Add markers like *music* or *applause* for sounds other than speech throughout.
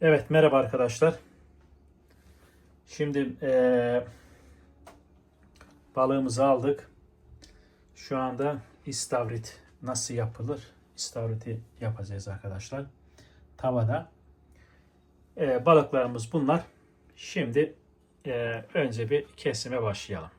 Evet merhaba arkadaşlar. Şimdi eee, balığımızı aldık. Şu anda istavrit nasıl yapılır? İstavriti yapacağız arkadaşlar. Tavada. Eee, balıklarımız bunlar. Şimdi eee, önce bir kesime başlayalım.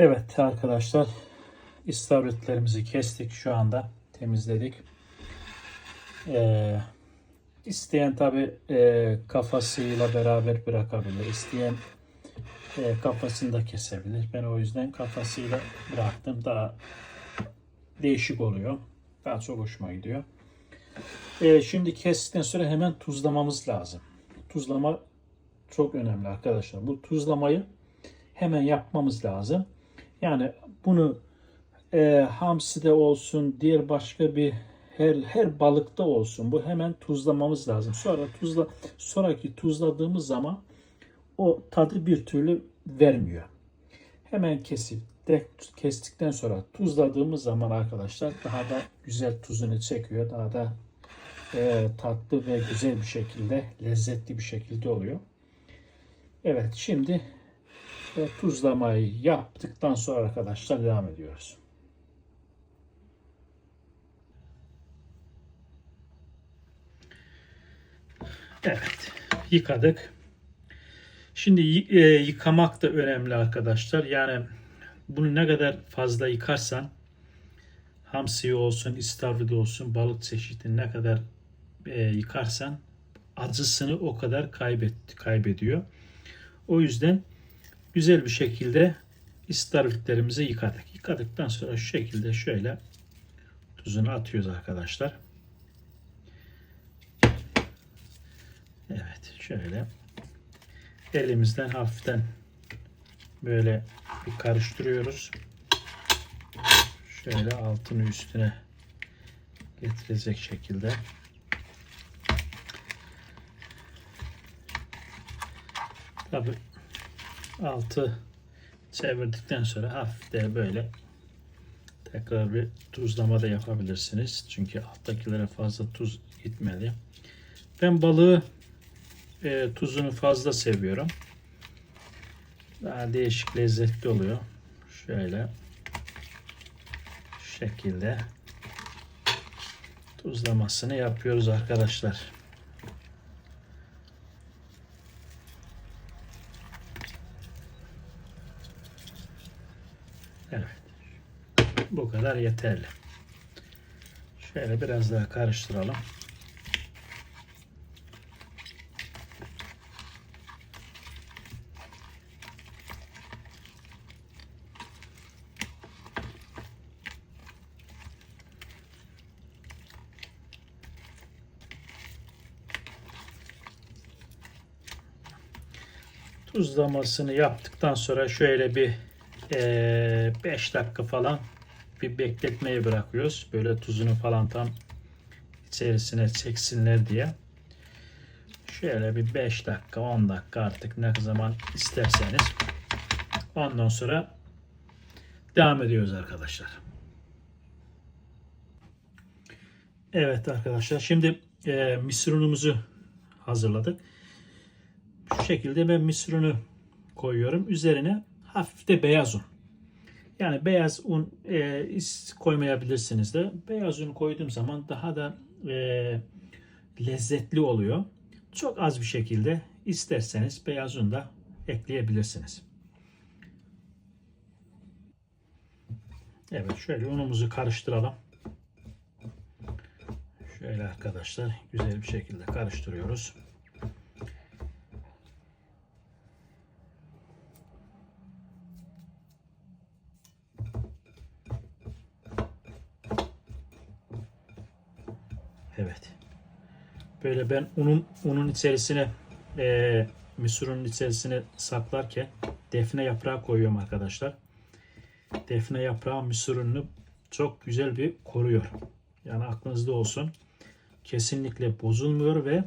Evet arkadaşlar istavritlerimizi kestik şu anda temizledik. Ee, isteyen tabi kafasıyla beraber bırakabilir. İsteyen e, kafasını da kesebilir. Ben o yüzden kafasıyla bıraktım. Daha değişik oluyor. Daha çok hoşuma gidiyor. Ee, şimdi kestikten sonra hemen tuzlamamız lazım. Tuzlama çok önemli arkadaşlar. Bu tuzlamayı hemen yapmamız lazım. Yani bunu e, hamside olsun, diğer başka bir her her balıkta olsun. Bu hemen tuzlamamız lazım. Sonra tuzla sonraki tuzladığımız zaman o tadı bir türlü vermiyor. Hemen kesip direkt kestikten sonra tuzladığımız zaman arkadaşlar daha da güzel tuzunu çekiyor. Daha da e, tatlı ve güzel bir şekilde, lezzetli bir şekilde oluyor. Evet şimdi ve tuzlamayı yaptıktan sonra arkadaşlar devam ediyoruz. Evet, yıkadık. Şimdi e, yıkamak da önemli arkadaşlar. Yani bunu ne kadar fazla yıkarsan hamsi olsun, istavrit olsun, balık çeşidi ne kadar e, yıkarsan acısını o kadar kaybet kaybediyor. O yüzden güzel bir şekilde istavritlerimizi yıkadık. Yıkadıktan sonra şu şekilde şöyle tuzunu atıyoruz arkadaşlar. Evet şöyle elimizden hafiften böyle bir karıştırıyoruz. Şöyle altını üstüne getirecek şekilde. Tabi altı çevirdikten sonra hafif böyle tekrar bir tuzlama da yapabilirsiniz. Çünkü alttakilere fazla tuz gitmeli. Ben balığı e, tuzunu fazla seviyorum. Daha değişik lezzetli oluyor. Şöyle şekilde tuzlamasını yapıyoruz arkadaşlar. Evet. Bu kadar yeterli. Şöyle biraz daha karıştıralım. Tuzlamasını yaptıktan sonra şöyle bir 5 dakika falan bir bekletmeye bırakıyoruz. Böyle tuzunu falan tam içerisine çeksinler diye. Şöyle bir 5 dakika 10 dakika artık ne zaman isterseniz. Ondan sonra devam ediyoruz arkadaşlar. Evet arkadaşlar şimdi e, mısır unumuzu hazırladık. Şu şekilde ben mısır unu koyuyorum. Üzerine hafif de beyaz un. Yani beyaz un e, koymayabilirsiniz de. Beyaz un koyduğum zaman daha da e, lezzetli oluyor. Çok az bir şekilde isterseniz beyaz un da ekleyebilirsiniz. Evet şöyle unumuzu karıştıralım. Şöyle arkadaşlar güzel bir şekilde karıştırıyoruz. Böyle ben unun unun içerisine e, mısır unun içerisine saklarken defne yaprağı koyuyorum arkadaşlar. defne yaprağı mısır ununu çok güzel bir koruyor. Yani aklınızda olsun. Kesinlikle bozulmuyor ve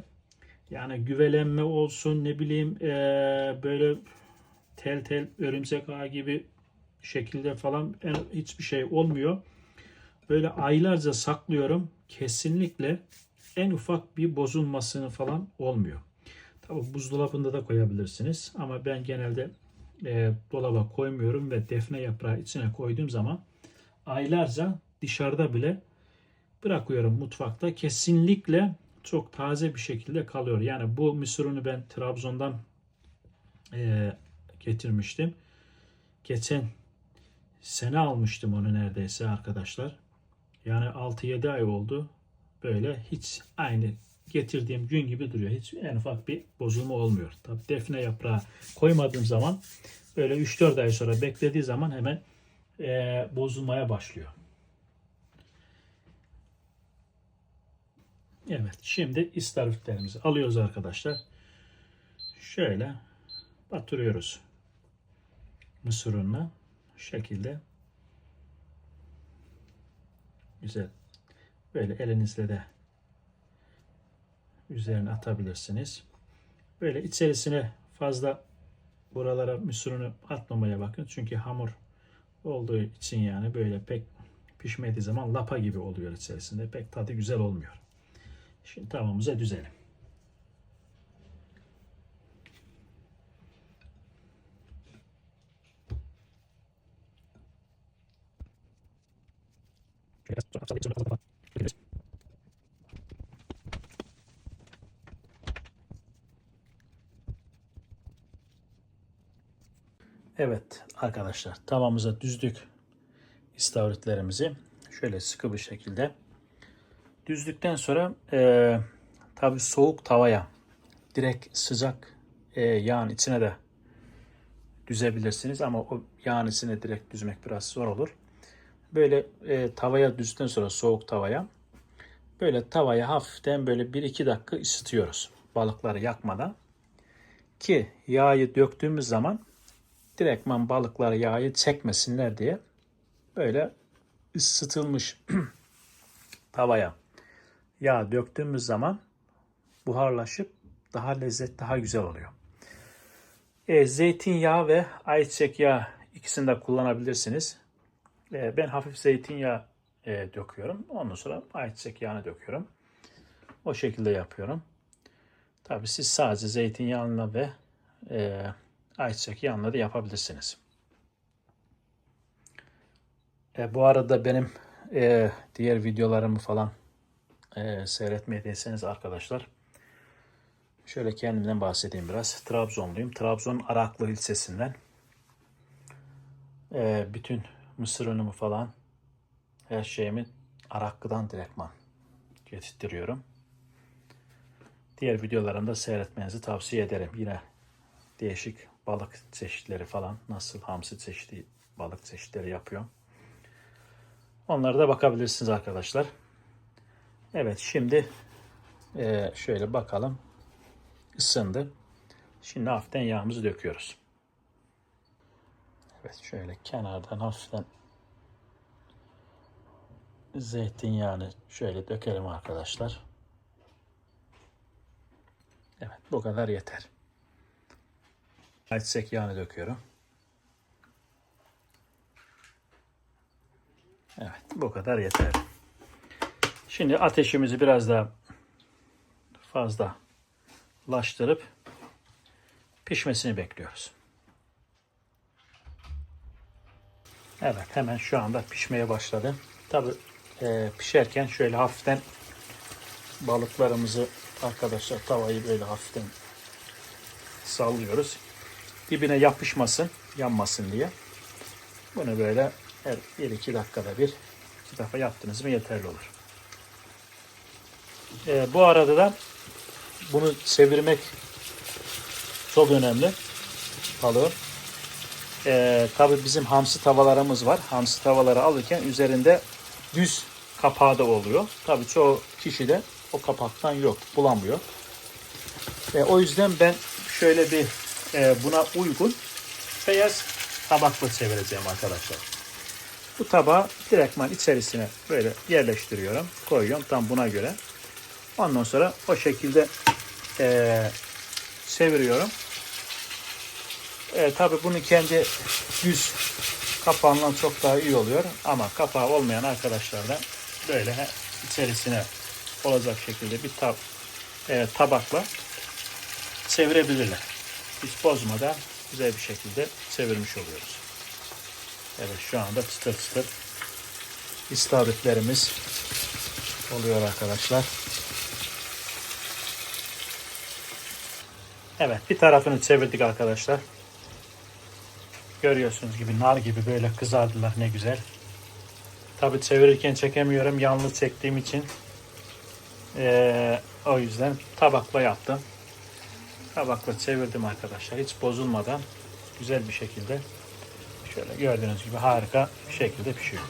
yani güvelenme olsun ne bileyim eee, böyle tel tel örümcek ağı gibi şekilde falan en- hiçbir şey olmuyor. Böyle aylarca saklıyorum. Kesinlikle en ufak bir bozulmasını falan olmuyor. Tabi buzdolabında da koyabilirsiniz ama ben genelde e, dolaba koymuyorum ve defne yaprağı içine koyduğum zaman aylarca dışarıda bile bırakıyorum mutfakta. Kesinlikle çok taze bir şekilde kalıyor. Yani bu mısır unu ben Trabzon'dan e, getirmiştim. Geçen sene almıştım onu neredeyse arkadaşlar. Yani 6-7 ay oldu. Böyle hiç aynı getirdiğim gün gibi duruyor. Hiç en ufak bir bozulma olmuyor. Tabii defne yaprağı koymadığım zaman böyle 3-4 ay sonra beklediği zaman hemen eee, bozulmaya başlıyor. Evet şimdi istavritlerimizi alıyoruz arkadaşlar. Şöyle batırıyoruz mısır ununa. Şu şekilde güzel böyle elinizle de üzerine atabilirsiniz. Böyle içerisine fazla buralara mısır unu atmamaya bakın. Çünkü hamur olduğu için yani böyle pek pişmediği zaman lapa gibi oluyor içerisinde. Pek tadı güzel olmuyor. Şimdi tavamıza düzelim. Evet arkadaşlar tavamıza düzdük istavritlerimizi. Şöyle sıkı bir şekilde. Düzdükten sonra e, tabi soğuk tavaya direkt sıcak e, yağın içine de düzebilirsiniz ama o yağın içine direkt düzmek biraz zor olur. Böyle e, tavaya düzdükten sonra soğuk tavaya böyle tavaya hafiften böyle 1-2 dakika ısıtıyoruz balıkları yakmadan ki yağı döktüğümüz zaman direktman balıklar yağı çekmesinler diye böyle ısıtılmış *clears throat* tavaya yağ döktüğümüz zaman buharlaşıp daha lezzet daha güzel oluyor. E, zeytinyağı ve ayçiçek yağı ikisini de kullanabilirsiniz. E, ben hafif zeytinyağı e, döküyorum. Ondan sonra ayçiçek yağını döküyorum. O şekilde yapıyorum. Tabi siz sadece zeytinyağıyla ve e, ayçiçek yağıyla da yapabilirsiniz. E, bu arada benim e, diğer videolarımı falan e, seyretmediyseniz arkadaşlar şöyle kendimden bahsedeyim biraz. Trabzonluyum. Trabzon Araklı ilçesinden. E, bütün mısır unumu falan her şeyimi Araklı'dan direktman getirtiyorum. Diğer videolarımda seyretmenizi tavsiye ederim. Yine değişik balık çeşitleri falan nasıl hamsi çeşitli balık çeşitleri yapıyorum. Onlara da bakabilirsiniz arkadaşlar. Evet şimdi e, şöyle bakalım. Isındı. Şimdi hafiften yağımızı döküyoruz. Evet şöyle kenardan hafiften zeytinyağını şöyle dökelim arkadaşlar. Evet bu kadar yeter. Ayçiçek yağını döküyorum. Evet bu kadar yeter. Şimdi ateşimizi biraz daha fazla laştırıp pişmesini bekliyoruz. Evet hemen şu anda pişmeye başladı. Tabi pişerken şöyle hafiften balıklarımızı arkadaşlar tavayı böyle hafiften sallıyoruz. Dibine yapışmasın, yanmasın diye. Bunu böyle her 1-2 dakikada bir iki defa yaptınız mı yeterli olur. Ee, bu arada da bunu çevirmek çok önemli. Balığı. Ee, tabii bizim hamsi tavalarımız var. Hamsi tavaları alırken üzerinde düz kapağı da oluyor. Tabii çoğu kişi de o kapaktan yok, bulamıyor. E, o yüzden ben şöyle bir e, buna uygun beyaz tabakla çevireceğim arkadaşlar. Bu tabağı direktman içerisine böyle yerleştiriyorum. Koyuyorum tam buna göre. Ondan sonra o şekilde eee çeviriyorum. E, tabii bunun kendi düz kapağından çok daha iyi oluyor. Ama kapağı olmayan arkadaşlar da böyle içerisine olacak şekilde bir tab e, tabakla çevirebilirler. Hiç bozmadan güzel bir şekilde çevirmiş oluyoruz. Evet şu anda çıtır çıtır istavritlerimiz oluyor arkadaşlar. Evet bir tarafını çevirdik arkadaşlar. Görüyorsunuz gibi nar gibi böyle kızardılar ne güzel. Tabi çevirirken çekemiyorum yalnız çektiğim için. Ee, o yüzden tabakla yaptım. Tabakla çevirdim arkadaşlar hiç bozulmadan güzel bir şekilde şöyle gördüğünüz gibi harika bir şekilde pişiyor.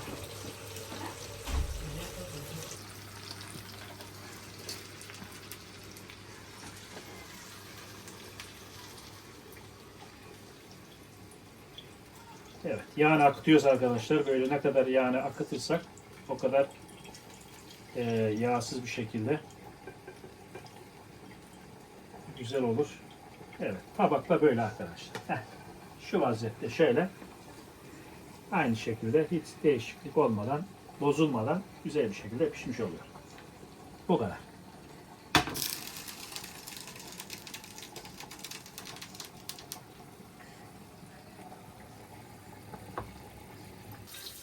Evet, yağını akıtıyoruz arkadaşlar. Böyle ne kadar yağını akıtırsak o kadar e, yağsız bir şekilde güzel olur. Evet, tabakla böyle arkadaşlar. Heh, şu vaziyette şöyle aynı şekilde hiç değişiklik olmadan, bozulmadan güzel bir şekilde pişmiş oluyor. Bu kadar.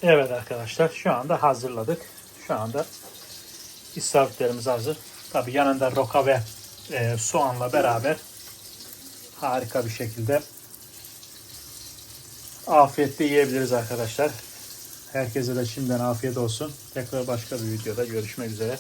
Evet arkadaşlar şu anda hazırladık. Şu anda istavritlerimiz hazır. Tabi yanında roka ve e, soğanla beraber harika bir şekilde afiyetle yiyebiliriz arkadaşlar. Herkese de şimdiden afiyet olsun. Tekrar başka bir videoda görüşmek üzere.